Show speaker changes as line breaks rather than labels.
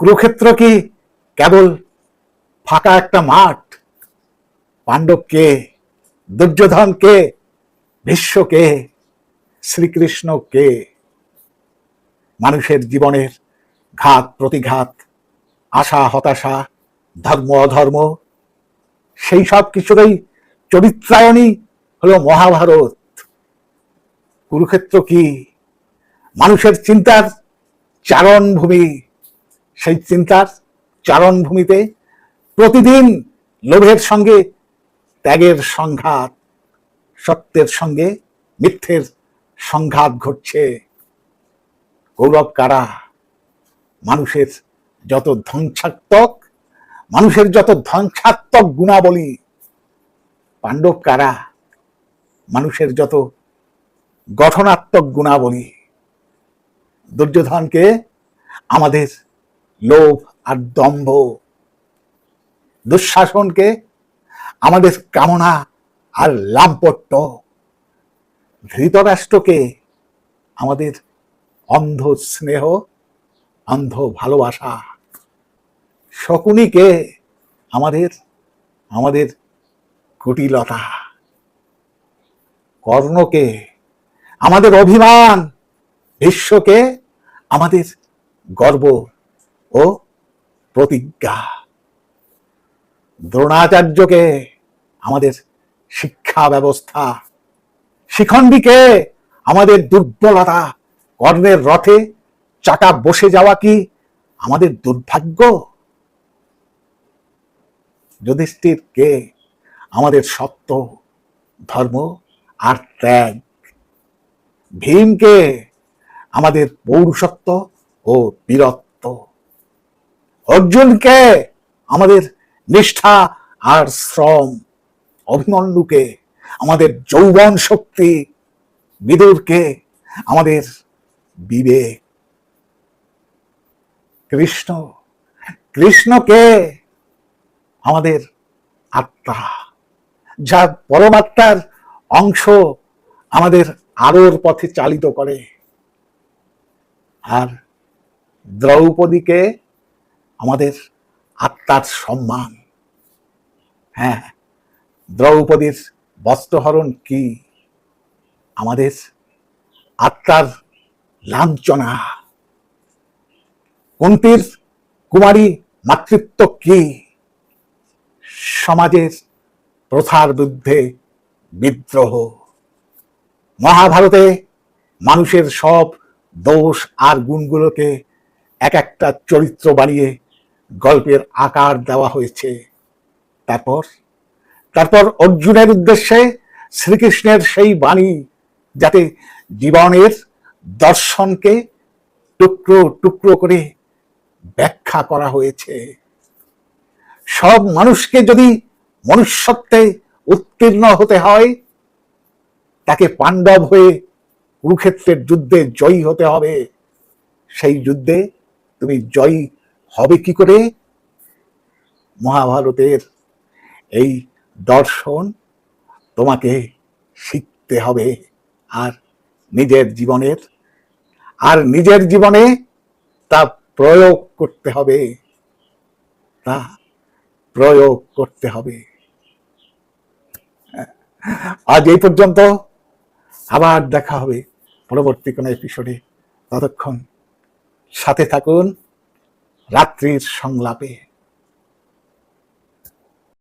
কুরুক্ষেত্র কি কেবল ফাঁকা একটা মাঠ? পাণ্ডব কে দুর্যোধন কে ভীষ্ম কে শ্রীকৃষ্ণ কে মানুষের জীবনের ঘাত, প্রতিঘাত, আশা, হতাশা, ধর্ম, অধর্ম, সেই সব কিছুরই চরিত্রায়নই হলো মহাভারত। কুরুক্ষেত্র কি মানুষের চিন্তার চারণভূমি? সেই চিন্তার চারণভূমিতে প্রতিদিন লোভের সঙ্গে, ত্যাগের সংঘাত, সত্যের সঙ্গে, মিথ্যের সংঘাত ঘটছে। গৌরব কারা? মানুষের যত ধ্বংসাত্মক, মানুষের যত ধ্বংসাত্মক গুণাবলী, পাণ্ডব কারা? মানুষের যত গঠনাত্মক গুণাবলী। দুর্যোধনকে আমাদের লোভ আর দম্ভ। দুঃশাসনকে আমাদের কামনা আর লাভপট্য ধৃতরাষ্ট্রকে আমাদের অন্ধ স্নেহ, অন্ধ ভালোবাসা। শকুনিকে আমাদের আমাদের কুটিলতা। কর্ণকে আমাদের অভিমান, বিশ্বকে আমাদের গর্ব। ও প্রতিজ্ঞা। দ্রোণাচার্যকে আমাদের শিক্ষা ব্যবস্থা, শিখণ্ডীকে আমাদের দুর্বলতা, কর্ণের রথে চাকা বসে যাওয়া কি আমাদের দুর্ভাগ্য? যুধিষ্ঠির কে আমাদের সত্য, ধর্ম আর ত্যাগ? ভীমকে আমাদের পৌরুষত্ব ও বীরত্ব? অর্জুনকে আমাদের নিষ্ঠা আর শ্রম। অভিমন্যুকে আমাদের যৌবন শক্তি। বিদুরকে আমাদের বিবেক। কৃষ্ণ। কৃষ্ণকে আমাদের আত্মা। যা পরমাত্মার অংশ আমাদের আলোর পথে চালিত করে। আর দ্রৌপদীকে আমাদের আত্মার সম্মান। হ্যাঁ দ্রৌপদীর বস্ত্রহরণ কি? আমাদের আত্মার লাঞ্ছনা। কুন্তির কুমারী মাতৃত্ব কি? সমাজের প্রথার বিরুদ্ধে বিদ্রোহ। মহাভারতে মানুষের সব দোষ আর গুণগুলোকে এক একটা চরিত্র বানিয়ে গল্পের আকার দেওয়া হয়েছে। তারপর তারপর অর্জুনের উদ্দেশ্যে শ্রীকৃষ্ণের সেই বাণী যাতে জীবনের দর্শনকে টুকরো টুকরো করে ব্যাখ্যা করা হয়েছে। সব মানুষকে যদি মনুষ্যত্বে উত্তীর্ণ হতে হয়, তাকে পাণ্ডব হয়ে কুরুক্ষেত্রের যুদ্ধে জয়ী হতে হবে। সেই যুদ্ধে তুমি জয়ী হবে কি করে? মহাভারতের এই দর্শন তোমাকে শিখতে হবে। আর নিজের জীবনের, আর নিজের জীবনে তা প্রয়োগ করতে হবে। তা প্রয়োগ করতে হবে। আজ এই পর্যন্ত আবার দেখা হবে পরবর্তী কোনো এপিসোডে ততক্ষণ সাথে থাকুন। রাত্রির সংলাপে।